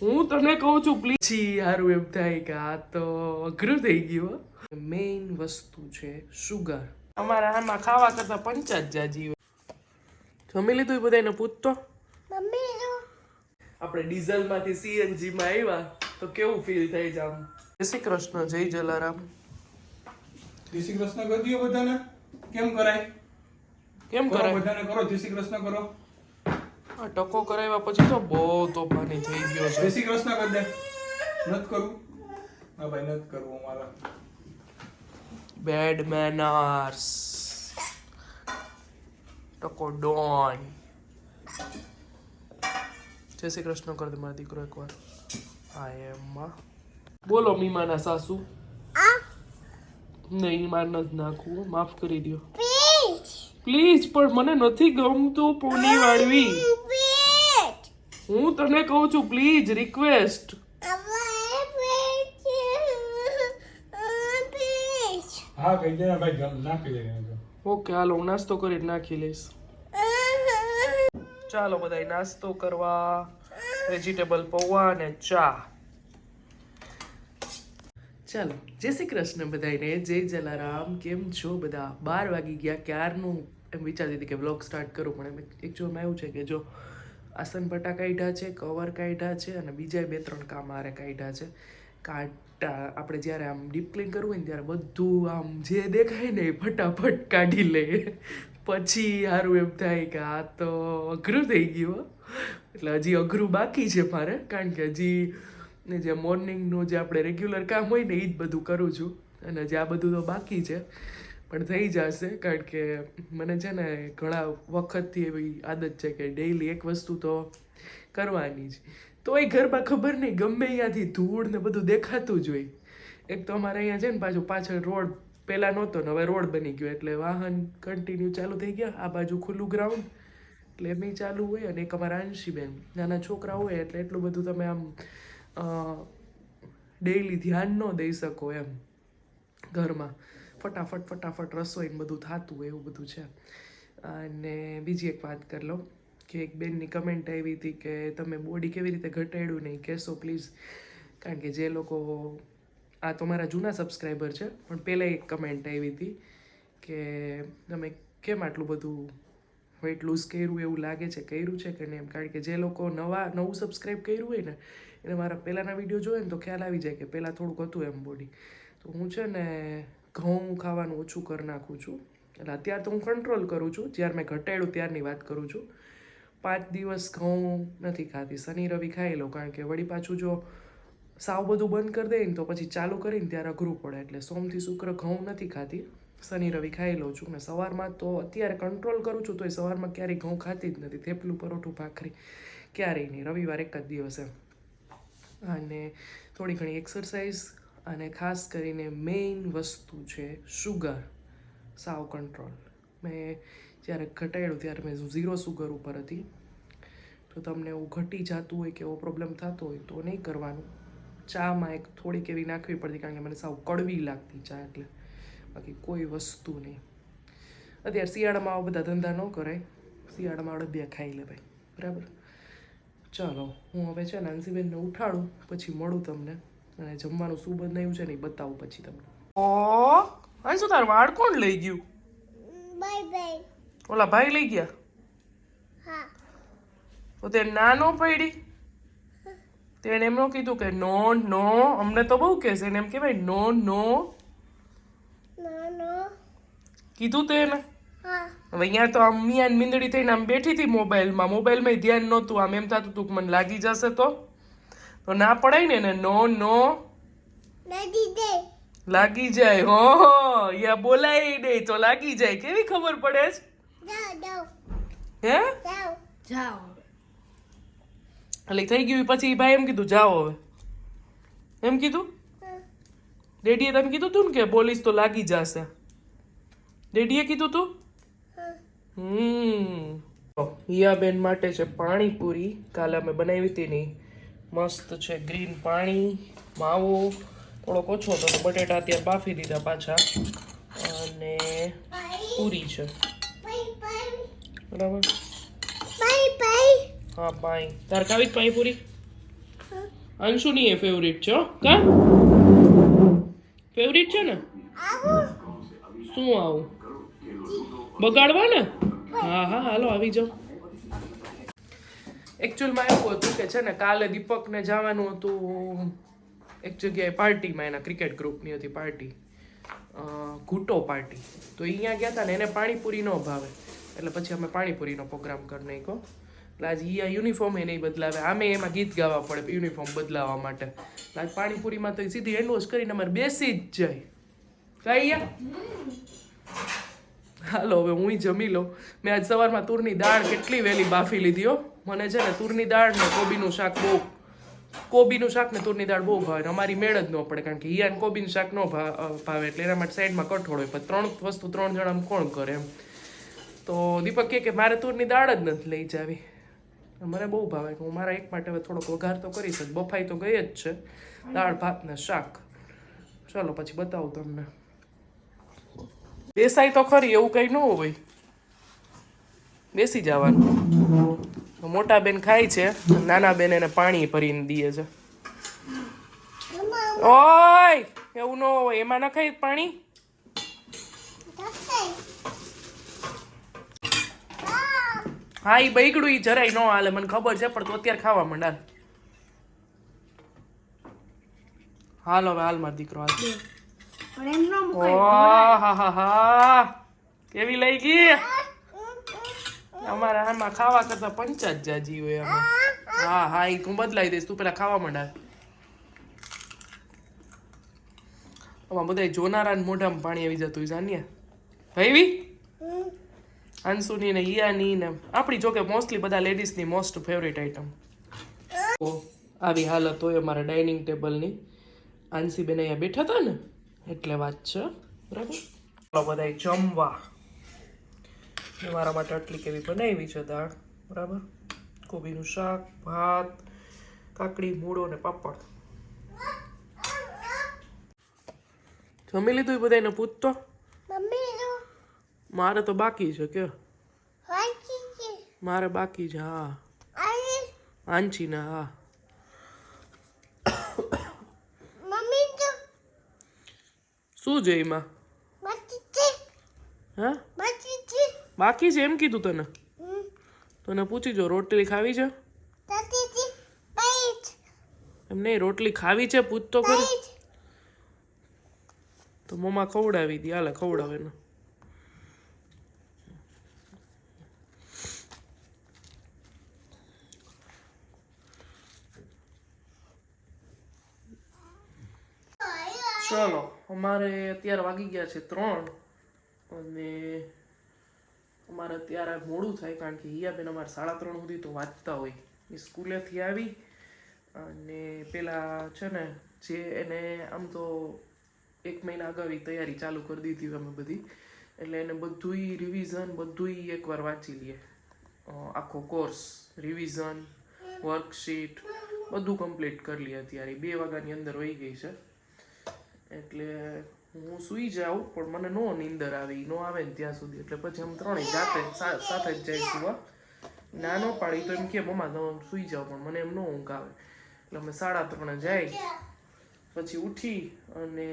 હું તને કહું છું પ્લીઝ છી હારું એમ થાય કે આ તો અઘરું થઈ ગયું મેઇન વસ્તુ છે સુગર અમારા આમાં ખાવા કરતા પંચાજ જાજી જમી લીધું બધાને પૂછતો? આપણે ડીઝલમાંથી સીએનજી માં આવ્યા તો કેવું ફીલ થાય છે આમ? જય શ્રી કૃષ્ણ જય જલારામ. જય શ્રી કૃષ્ણ કરી દો બધાને. કેમ કરાય? કેમ કરો કરાય? બધાને કરો જય શ્રી કૃષ્ણ કરો. આ ટકો કરાવ્યા પછી તો બહુ તોફાની થઈ ગયો જય છે શ્રી કૃષ્ણ કરી દે નત કરું? હા ભાઈ નત કરવું અમારા. બેડ મેનર્સ ટકો ડોન. જય શ્રી કૃષ્ણ કર દે મારો દીકરો એકવાર. આ એમાં બોલો મીમાના સાસુ. નહીં માર નથી નાખવું. માફ કરી દો પ્લીઝ પણ મને નથી ગમતું પોની વાળવી. હું તને કહું છું પ્લીઝ રિક્વેસ્ટ હા કહી દે ભાઈ નાખી દે ઓકે હાલો હું નાસ્તો કરી નાખી લઈશ. ચાલો બધા નાસ્તો કરવા. વેજીટેબલ પૌવા અને ચા. ચાલો જય શ્રી કૃષ્ણ બધાને જય જલારામ. કેમ છો બધા? બાર વાગી ગયા ક્યારનું? એમ વિચારતી હતી કે બ્લોગ સ્ટાર્ટ કરું પણ એમ એકચ્યુઅલમાં એવું છે કે જો આસન પટ્ટા કાઢ્યા છે કવર કાઢ્યા છે અને બીજા બે ત્રણ કામ મારે કાઢ્યા છે. કાટા આપણે જ્યારે આમ ડીપ ક્લીન કરવું હોય ને ત્યારે બધું આમ જે દેખાય ને એ ફટાફટ કાઢી લે. પછી સારું એમ થાય કે આ તો અઘરું થઈ ગયું. એટલે હજી અઘરું બાકી છે મારે, કારણ કે હજી ને જે મોર્નિંગનું જે આપણે રેગ્યુલર કામ હોય ને એ જ બધું કરું છું. અને હજી આ બધું તો બાકી છે. પણ થઈ જશે, કારણ કે મને છે ને ઘણા વખતથી એવી આદત છે કે ડેઈલી એક વસ્તુ તો કરવાની જ. તો એ ઘરમાં ખબર નહીં, ગમે અહીંયાથી ધૂળ ને બધું દેખાતું જ હોય. એક તો અમારે અહીંયા છે ને પાછું પાછળ રોડ પહેલાં નહોતો ને હવે રોડ બની ગયો, એટલે વાહન કન્ટિન્યુ ચાલુ થઈ ગયા, આ બાજુ ખુલ્લું ગ્રાઉન્ડ એટલે એમ ચાલુ હોય અને એક અમારા અંશીબેન નાના છોકરા હોય, એટલે એટલું બધું તમે આમ ડેઈલી ધ્યાન ન દઈ શકો એમ ઘરમાં. ફટાફટ ફટાફટ રસોઈને બધું થતું એવું બધું છે. અને બીજી એક વાત કરી લઉં કે એક બેનની કમેન્ટ આવી હતી કે તમે બોડી કેવી રીતે ઘટાડ્યું નહીં કહેશો પ્લીઝ કારણ કે જે લોકો, આ તો મારા જૂના સબસ્ક્રાઈબર છે, પણ પહેલાં એક કમેન્ટ આવી હતી કે તમે કેમ આટલું બધું વેઇટ લૂઝ કર્યું, એવું લાગે છે, કર્યું છે કે નહીં? એમ કારણ કે જે લોકો નવા, નવું સબસ્ક્રાઈબ કર્યું હોય ને, એને મારા પહેલાંના વીડિયો જોઈએ ને તો ખ્યાલ આવી જાય કે પહેલાં થોડુંક હતું એમ બોડી તો હું છે ને ઘઉં ખાવાનું ઓછું કરી નાખું છું. એટલે અત્યારે તો હું કંટ્રોલ કરું છું. જ્યારે મેં ઘટાડ્યું ત્યારની વાત કરું છું. પાંચ દિવસ ઘઉં નથી ખાતી. શનિ, રવિ ખાઈ લઉં. કારણ કે વળી પાછું જો સાવ બધું બંધ કરી દે ને તો પછી ચાલુ કરીને ત્યારે અઘરું પડે. એટલે સોમથી શુક્ર ઘઉં નથી ખાતી. શનિ, રવિ ખાઈ લઉં છું. ને સવારમાં તો અત્યારે કંટ્રોલ કરું છું તોય સવારમાં ક્યારેય ઘઉં ખાતી જ નથી. થેપલું, પરોઠું, ભાખરી ક્યારેય નહીં. રવિવાર એક જ દિવસે અને થોડી ઘણી એક્સરસાઇઝ અને ખાસ કરીને મેઇન વસ્તુ છે સુગર સાવ કંટ્રોલ મેં જ્યારે ઘટાડ્યું ત્યારે મેં ઝીરો સુગર ઉપર હતી. તો તમને એવું ઘટી જતું હોય કે એવો પ્રોબ્લેમ થતો હોય તો નહીં કરવાનું. ચામાં એક થોડીક એવી નાખવી પડતી કારણ કે મને સાવ કડવી લાગતી ચા એટલે બાકી કોઈ વસ્તુ નહીં. અત્યારે શિયાળામાં આવા બધા ધંધા ન કરાય. શિયાળામાં અડદિયા ખાઈ લે ભાઈ. બરાબર? ચાલો, હું હવે છે ને અંશીબેનને ઉઠાડું, પછી મળું તમને. અને જમવાનું શું બનાવ્યું છે ને એ બતાવું પછી તમને. ઓ હા શું તારું વાળ કોણ લઈ ગયું? બાય બાય ઓલા ભાઈ લઈ ગયા? હા. તો તે ના નો પડી તેણે એમનો કીધું કે નો નો અમને તો બહુ કહેશે એને એમ કહેવાય નો નો. નો નો. કીધું તે એને? હવે અહીંયા તો આમ મિયાન મીંદડી થઈને આમ બેઠી હતી મોબાઈલમાં. મોબાઈલમાં ધ્યાન નહોતું આમ એમ થતું હતું કે મને લાગી જશે તો. તો ના પડાય ને એને? નો નો. લાગી જાય. હો યા બોલાય નહીં તો લાગી જાય. કેવી ખબર પડે? છે હે? જાઓ. એટલે થઈ ગયું પછી ભાઈ એમ કીધું જાઓ હવે. એમ કીધું? ડેડીએ તમે કીધું તું ને કે બોલીશ તો લાગી જશે. ડેડીએ કીધું તું? હમ. હિયાબેન માટે છે પાણીપુરી. કાલે અમે બનાવી હતી ની મસ્ત છે ગ્રીન પાણી માવો. થોડોક ઓછો હતો તો બટેટા અત્યારે બાફી દીધા પાછા. અને પૂરી છે. બરાબર? હા પાઈ તાર કાવી પૂરી? હા અંશુની એ ફેવરિટ છે હો. કા? ફેવરિટ છે ને? શું આવું? બગાડવા ને? હા હા હાલો આવી જાઓ. એકચ્યુઅલમાં એવું હતું કે છે ને, કાલે દીપકને જવાનું હતું એક જગ્યાએ પાર્ટીમાં, એના ક્રિકેટ ગ્રુપની હતી પાર્ટી. ઘૂંટો પાર્ટી. તો અહીંયા ગયા હતા ને, એને પાણીપુરી ન ભાવે. એટલે પછી અમે પાણીપુરીનો પ્રોગ્રામ કરી નાખ્યો. એટલે આજે ઈ યુનિફોર્મ એ નહીં બદલાવે. આમે એમાં ગીત ગાવા પડે યુનિફોર્મ બદલાવવા માટે. એટલે આજ પાણીપુરીમાં તો સીધી હેન્ડ કરીને અમારે બેસી જ જાય. કઈ હાલો, હવે હું જમી લઉં. મેં આજ સવારમાં તુરની દાળ કેટલી વહેલી બાફી લીધી હો. મને છે ને તુરની દાળ ને કોબીનું શાક બહુ કોબીનું શાક ને તુરની દાળ બહુ ભાવે અમારી મેળ જ ન પડે કારણ કે હિયાને કોબીનું શાક ન ભાવે એટલે એના માટે સાઈડમાં કઠોળ હોય, પણ ત્રણ વસ્તુ ત્રણ જણામાં કોણ કરે એમ. તો દીપક કહે કે મારે તુરની દાળ જ નથી લઈ જાવી. મને બહુ ભાવે હું મારા એક માટે હવે થોડોક વઘાર તો કરીશ જ, બફાઈ તો ગઈ જ છે. દાળ, ભાત ને શાક. ચલો પછી બતાવું તમને. બેસાય તો ખરી, એવું કંઈ ન હોય. બેસી જવાનું. મોટા બેન ખાય છે નાના બેન એને પાણી ભરીને દે છે. ઓય! એવું ન હોય એમાં નખાય પાણી? હા એ બૈકડું ઈ જરાય ન હાલે મને ખબર છે પણ તું અત્યારે ખાવા માંડા હાલ. હવે હાલ માર દીકરો હાલ. હા હા હા. કેવી લઈ ગઈ? અમારા આમાં ખાવા કરતા પંચાત જાજી હોય અમે. હા હા એ હું બદલાઈ દઈશ. તું પેલા ખાવા માંડા આમાં બધા જોનારા મોઢામાં પાણી આવી જતું હોય ભાઈવી? ભાઈ અંશુની ને હિયાની ને આપણી જોકે મોસ્ટલી બધા લેડીઝની મોસ્ટ ફેવરેટ આઈટમ આવી હાલત હોય અમારા ડાઇનિંગ ટેબલની આંસીબેન અહીંયા બેઠા હતા ને? એટલે વાત છે, બરાબર? બધા જમવા. મેં મારા માટે આટલી કેવી બનાવી છે દાળ બરાબર? કોબીનું શાક ભાત કાકડી મૂળો ને પાપડ. જમી લીધું બધાને પૂછતો? મારે તો બાકી છે કે મારે બાકી છે હા. અરે આંચી ને હા. શું છે એમાં? હા? બાકી છે એમ કીધું તને? તને પૂછી જો, રોટલી ખાવી છે? એમ નહીં, રોટલી ખાવી છે, પૂછ તો ખરી. તો મમ્મા ખવડાવી દી, હાલે ખવડાવે ને ચલો, અમારે અત્યારે વાગી ગયા છે ત્રણ અને અમારે અત્યારે મોડું થાય કારણ કે હિયાબેન અમારે સાડા ત્રણ સુધી તો વાંચતા હોય. એ સ્કૂલેથી આવી અને પેલા છે ને જે એને આમ તો એક મહિના અગાઉ તૈયારી ચાલુ કરી દીધી અમે બધી. એટલે એને બધુંય રિવિઝન બધુંય એકવાર વાંચી લઈએ. આખો કોર્સ રિવિઝન વર્કશીટ બધું કમ્પ્લીટ કરી લઈએ અત્યારે. બે વાગ્યાની અંદર વહી ગઈ છે. એટલે હું સૂઈ જાઉં પણ મને નો નીંદર આવે નો આવે ને ત્યાં સુધી. એટલે પછી આમ ત્રણેય જાતે સાથે જ જાય સુવા. ના નો પાડી તો એમ કે મમ્મા તમે સૂઈ જાઓ પણ મને એમ નો ઊંઘ આવે. એટલે અમે સાડા ત્રણે જાય. પછી ઉઠી અને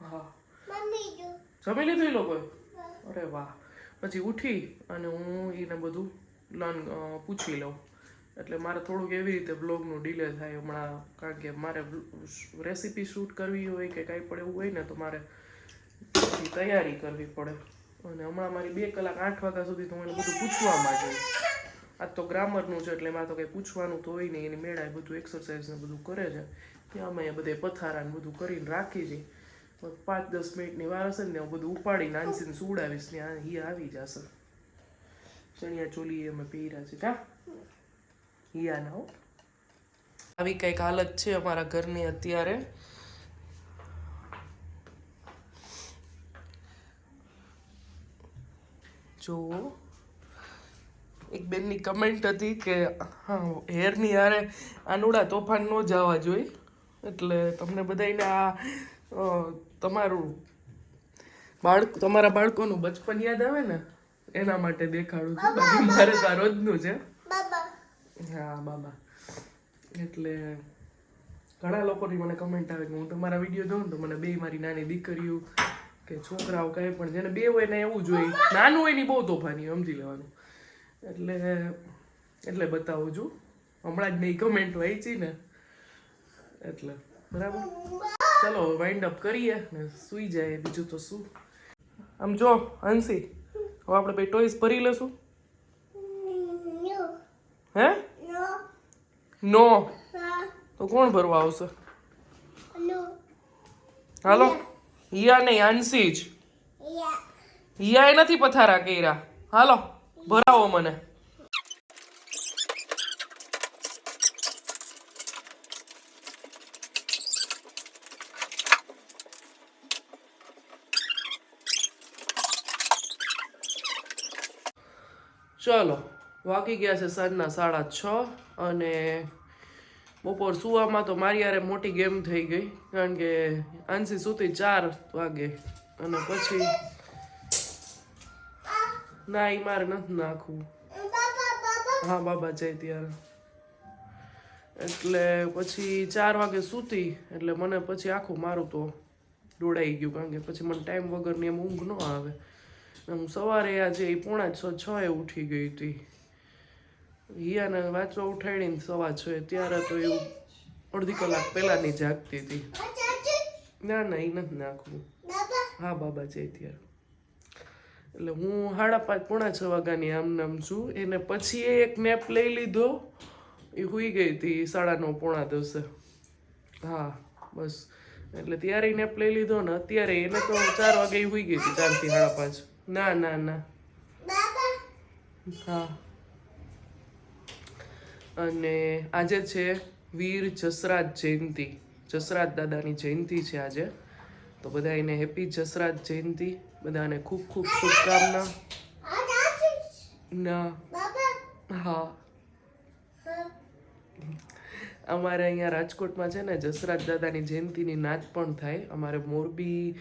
હા. જમી લીધું એ લોકોએ? અરે વાહ. પછી ઉઠી અને હું એને બધું લર્ન પૂછી લઉં. એટલે મારે થોડુંક એવી રીતે બ્લોગનું ડીલે થાય હમણાં, કારણ કે મારે રેસીપી શૂટ કરવી હોય કે કાંઈ પણ એવું હોય ને, તો મારે તૈયારી કરવી પડે. અને હમણાં મારી બે કલાક આઠ વાગ્યા સુધી તો મને બધું પૂછવામાં માટે આ તો ગ્રામરનું છે, એટલે એમાં તો કંઈ પૂછવાનું તો હોય નહીં, એની મેળા બધું એક્સરસાઇઝ ને બધું કરે છે. ત્યાં અમે બધે પથારા ને બધું કરીને રાખી છે. પાંચ દસ મિનિટની વાર હશે ને હું બધું ઉપાડીને આંસીને સુવડાવીશ ને, આ હિયા આવી જશે. ચણિયા ચોલી અમે પહેર્યા છે. કા? હિયા નાઉ આવી કંઈક હાલત છે અમારા ઘરની અત્યારે. જુઓ. એક બેનની કમેન્ટ હતી કે, હા, હેરની હારે આનુડા તોફાન ન જવા જોઈએ એટલે તમને બધાને આ તમારું બાળક, તમારા બાળકોનું બચપન યાદ આવે ને, એના માટે દેખાડું છું. મારે તો આ રોજનું છે. હા બાબા એટલે ઘણા લોકોની મને કમેન્ટ આવે કે હું તમારા વીડિયો જોઉં તો મને બે મારી નાની દીકરીઓ કે છોકરાઓ કાંઈ પણ જેને બે હોય ને એવું જોઈએ નાનું હોય ને બહુ તોફાની, સમજી લેવાનું. એટલે એટલે બતાવું છું. હમણાં જ નહીં કમેન્ટ વાંચી ને. એટલે, બરાબર? ચલો વાઇન્ડ અપ કરીએ ને સૂઈ જાય. બીજું તો શું? આમ જો, હંસી. હવે આપણે બે ટોયસ ભરી No. હે. નો. તો કોણ ભરવા આવશે? હાલો. હિયા નહીં આંસી જ. હિયા હિયાએ નથી પથારા કર્યા. હાલો ભરાવો મને. ચલો વાગી ગયા છે સાંજના સાડા છ. અને બપોર સુવામાં તો મારી યારે મોટી ગેમ થઈ ગઈ, કારણ કે આંસી સુતી ચાર વાગે અને પછી ના એ મારે નથી નાખવું. હા, બાબા જાય ત્યારે. એટલે પછી ચાર વાગે સૂતી એટલે મને પછી આખું મારું તો દોડાઈ ગયું, કારણ કે પછી મને ટાઈમ વગરની એમ ઊંઘ ન આવે. હું સવારે આજે પોણા છ છ એ ઉઠી ગઈ હતી. હિયાને વાંચવા ઉઠાડીને સવા છ ત્યારે તો એવું અડધી કલાક પહેલાંની જાગતી હતી. ના ના એ નથી નાખવું. હા બાબા જય ત્યારે. એટલે હું સાડા પાંચ પોણા છ વાગ્યાની આમ નામ છું. એને પછી એ એક નેપ લઈ લીધો. એ હુઈ ગઈ હતી સાડા નવ પોણા દસે. હા બસ. એટલે ત્યારે એ નેપ લઈ લીધો ને અત્યારે એને તો ચાર વાગે હુઈ ગઈ હતી ચારથી સાડા પાંચ. ના ના ના. હા. અને આજે છે વીર જસરાજ જયંતિ. જસરાજ દાદાની જયંતિ છે આજે. તો બધા એને હેપી જસરાજ જયંતિ. બધાને ખૂબ ખૂબ શુભકામના. ના. હા. અમારે અહીંયા રાજકોટમાં છે ને જસરાજ દાદાની જયંતિની નાચ પણ થાય. અમારે મોરબી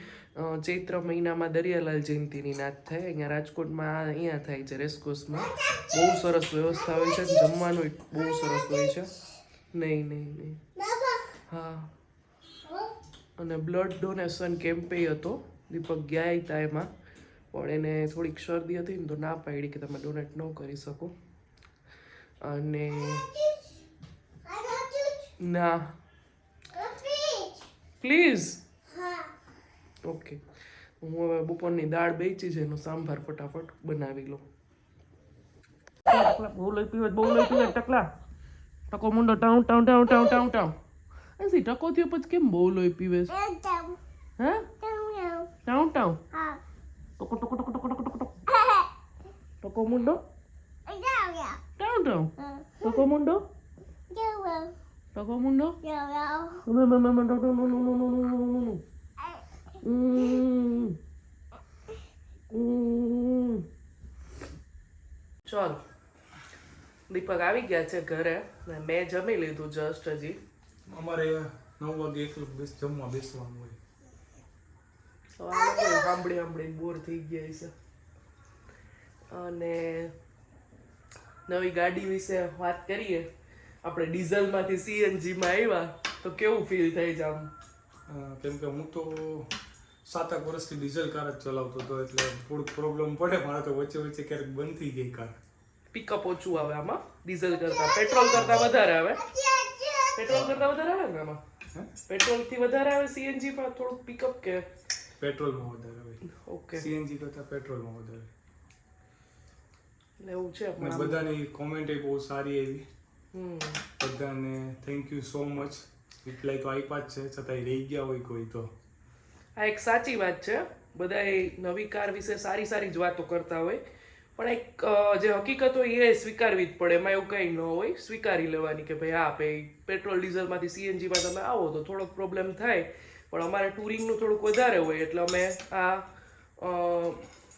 ચૈત્ર મહિનામાં દરિયાલાલ જયંતિની નાચ થાય. અહીંયા રાજકોટમાં અહીંયા થાય છે રેસકોર્સમાં બહુ સરસ વ્યવસ્થા હોય છે. જમવાનું બહુ સરસ હોય છે. નહીં નહીં નહીં. હા. અને બ્લડ ડોનેશન કેમ્પે હતો. દીપક ગયા હતા એમાં. પણ એને થોડીક શરદી હતી ને તો ના પાડી કે તમે ડોનેટ ન કરી શકો. અને. ના. પ્લીઝ ઓકે હું હવે બપોરની દાળ બેચી છે એનો સાંભાર ફટાફટ બનાવી લઉં. બહુ લઈ પીવે બહુ લઈ પીવે ટકલા. ટકો મુંડો ટાઉં ટાઉ ટાઉ ટાઉ ટાઉ ટાઉં એસી ટકો થયો પછી કેમ બહુ લોહી પીવે છે? હે. ટાઉ ટાઉ. ટકો ટકો ટકો ટકો ટકો ટકો. ટકો મુંડો? ટાઉન ટાઉ ટાઉ ટકો મુંડો? Todo el mundo. ચલ દીપક આવી ગયા છે ઘરે ને મેં જમી લીધું જસ્ટ હજી અમારે નવ વાગે એક જમવા બેસવાનું હોય સાંભળી સાંભળી બોર થઈ ગયા છે અને નવી ગાડી વિશે વાત કરીએ આપણે ડીઝલમાંથી સીએનજીમાં આવ્યા તો કેવું ફીલ થાય છે આમ? કેમ કે હું તો સાતક વર્ષથી ડીઝલ કાર જ ચલાવતો હતો એટલે થોડુંક પ્રોબ્લેમ પડે મારે તો વચ્ચે વચ્ચે ક્યારેક બંધ થઈ ગઈ કાર. પિકઅપ ઓછું આવે આમાં? ડીઝલ કરતા પેટ્રોલ કરતા વધારે આવે? પેટ્રોલ કરતા વધારે આવે ને આમાં? પેટ્રોલથી વધારે આવે સીએનજી માં થોડુંક પિકઅપ કે? પેટ્રોલમાં વધારે આવે. ઓકે સીએનજી કરતાં પેટ્રોલમાં વધારે. એટલે એવું છે બધાની કોમેન્ટ બહુ સારી હમ બધાને thank you so much reply તો આપ્યા જ છે છતાંય રહી ગયા હોય કોઈ તો. આ એક સાચી વાત છે. બધાએ નવી કાર વિશે સારી સારી જ વાતો કરતા હોય. પણ એક જે હકીકત હોય એ સ્વીકારવી જ પડે. એમાં એવું કંઈ ન હોય. સ્વીકારી લેવાની કે ભાઈ હા ભાઈ પેટ્રોલ ડીઝલમાંથી સીએનજીમાં તમે આવો તો થોડોક પ્રોબ્લેમ થાય. પણ અમારે ટુરિંગનું થોડુંક વધારે હોય એટલે અમે આ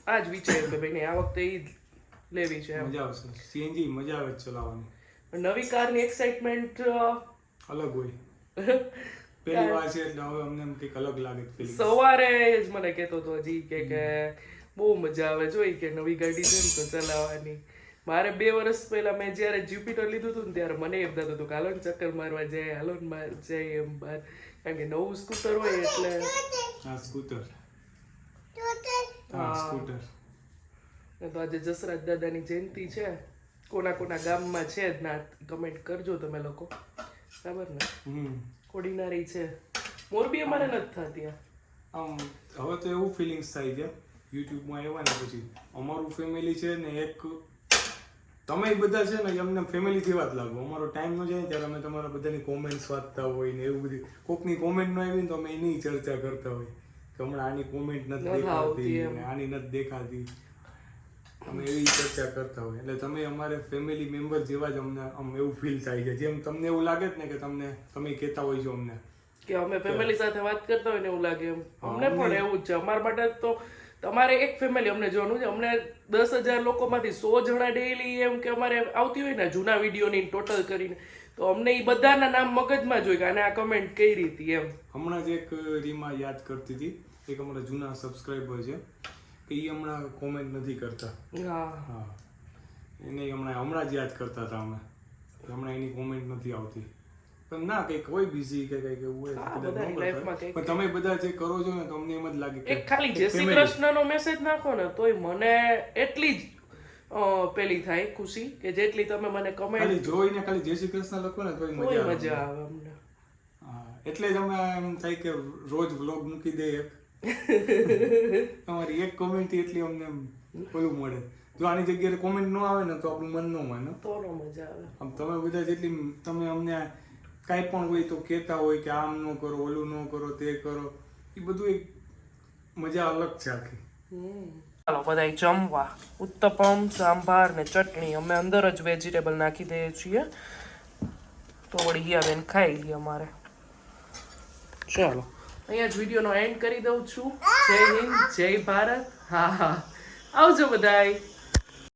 આ જ વિચાર્યું કે ભાઈ આ વખતે એ જ લેવી છે મજા આવશે. સીએનજી મજા આવે ચલાવવાની. નવી કારની એક્સાઇટમેન્ટ અલગ હોય. પહેલી વાર છે એટલે હવે અમને એમ કંઈક અલગ લાગે સવારે જ મને કહેતો હતો હજી કે કે બહુ મજા આવે જોઈ કે નવી ગાડી છે ને તો ચલાવવાની. મારે બે વર્ષ પહેલા મેં જ્યારે જ્યુપિટર લીધું હતું ને ત્યારે મને એમ થતું હતું કે હાલો ને ચક્કર મારવા જાય હાલો ને માર જાય એમ બાર. કારણ કે નવું સ્કૂટર હોય એટલે હા સ્કૂટર. હા સ્કૂટર. તો આજે જસરાજ દાદાની જયંતિ છે. કોના કોના ગામમાં છે જ ના કમેન્ટ કરજો તમે લોકો. બરાબર ને? કોડીનારી છે. મોરબી અમારે નથી થતી આમ હવે તો એવું ફિલિંગ્સ થાય છે. યુટ્યુબમાં આવ્યા ને પછી અમારું ફેમિલી છે ને એક તમે બધા છે ને અમને ફેમિલી જેવા જ લાગો. અમારો ટાઈમ ન જાય ત્યારે અમે તમારા બધાની કોમેન્ટ્સ વાંચતા હોય ને એવું બધું. કોકની કોમેન્ટ ન આવી ને તો અમે એની ચર્ચા કરતા હોય. કે હમણાં આની કોમેન્ટ નથી નથી દેખાતી આની નથી દેખાતી. અમે એવી ચર્ચા કરતા હોય. એટલે તમે અમારે ફેમિલી મેમ્બર જેવા જ અમને આમ એવું ફીલ થાય છે. જેમ તમને એવું લાગે જ ને કે તમને તમે કહેતા હોય છો અમને. કે અમે ફેમિલી સાથે વાત કરતા હોય ને એવું લાગે એમ. અમને પણ એવું જ છે. અમારા માટે તો તમારે એક ફેમિલી અમને જોવાનું છે. અમને દસ હજાર લોકોમાંથી સો જણા ડેઈલી એમ કે અમારે આવતી હોય ને જૂના વિડીયોની ટોટલ કરીને તો અમને એ બધાના નામ મગજમાં જોઈ કે આને આ કમેન્ટ કઈ રીતે એમ. હમણાં જ એક રીમા યાદ કરતી હતી. એક અમારા જૂના સબસ્ક્રાઈબર છે. કે એ હમણાં કોમેન્ટ નથી કરતા. હા. એને હમણાં હમણાં જ યાદ કરતા હતા અમે. હમણાં એની કોમેન્ટ નથી આવતી. પણ ના કંઈક હોય બીઝી કે કંઈક એવું હોય પણ તમે બધા જે કરો છો ને તમને એમ જ લાગે એક ખાલી જય શ્રી. કૃષ્ણનો મેસેજ નાખો ને તોય મને એટલી જ પેલી થાય ખુશી કે જેટલી તમે મને કમેન્ટ ખાલી જોઈને ખાલી જય શ્રી કૃષ્ણ લખો ને તોય મજા આવે. મજા આવે અમને. એટલે જ અમે એમ થાય કે રોજ વ્લોગ મૂકી દઈએ તમારી એક કોમેન્ટથી એટલી અમને ઓલું મળે. જો આની જગ્યાએ કોમેન્ટ ન આવે ને તો આપણું મન ન માને. તો નો મજા આવે. આમ તમે બધા જેટલી તમે અમને કાંઈ પણ હોય તો કહેતા હોય કે આમ ન કરો ઓલું ન કરો તે કરો. એ બધું એક મજા અલગ છે આખી. ચાલો બધા જમવા. ઉત્તપમ સાંભાર ને ચટણી અમે અંદર જ વેજીટેબલ નાખી દઈએ છીએ. તો વળી હિયા બેન ખાઈ લઈએ અમારે. ચાલો. અહીંયા જ વિડીયોનો એન્ડ કરી દઉં છું. જય હિન્દ, જય ભારત. હા હા. આવજો બધાય.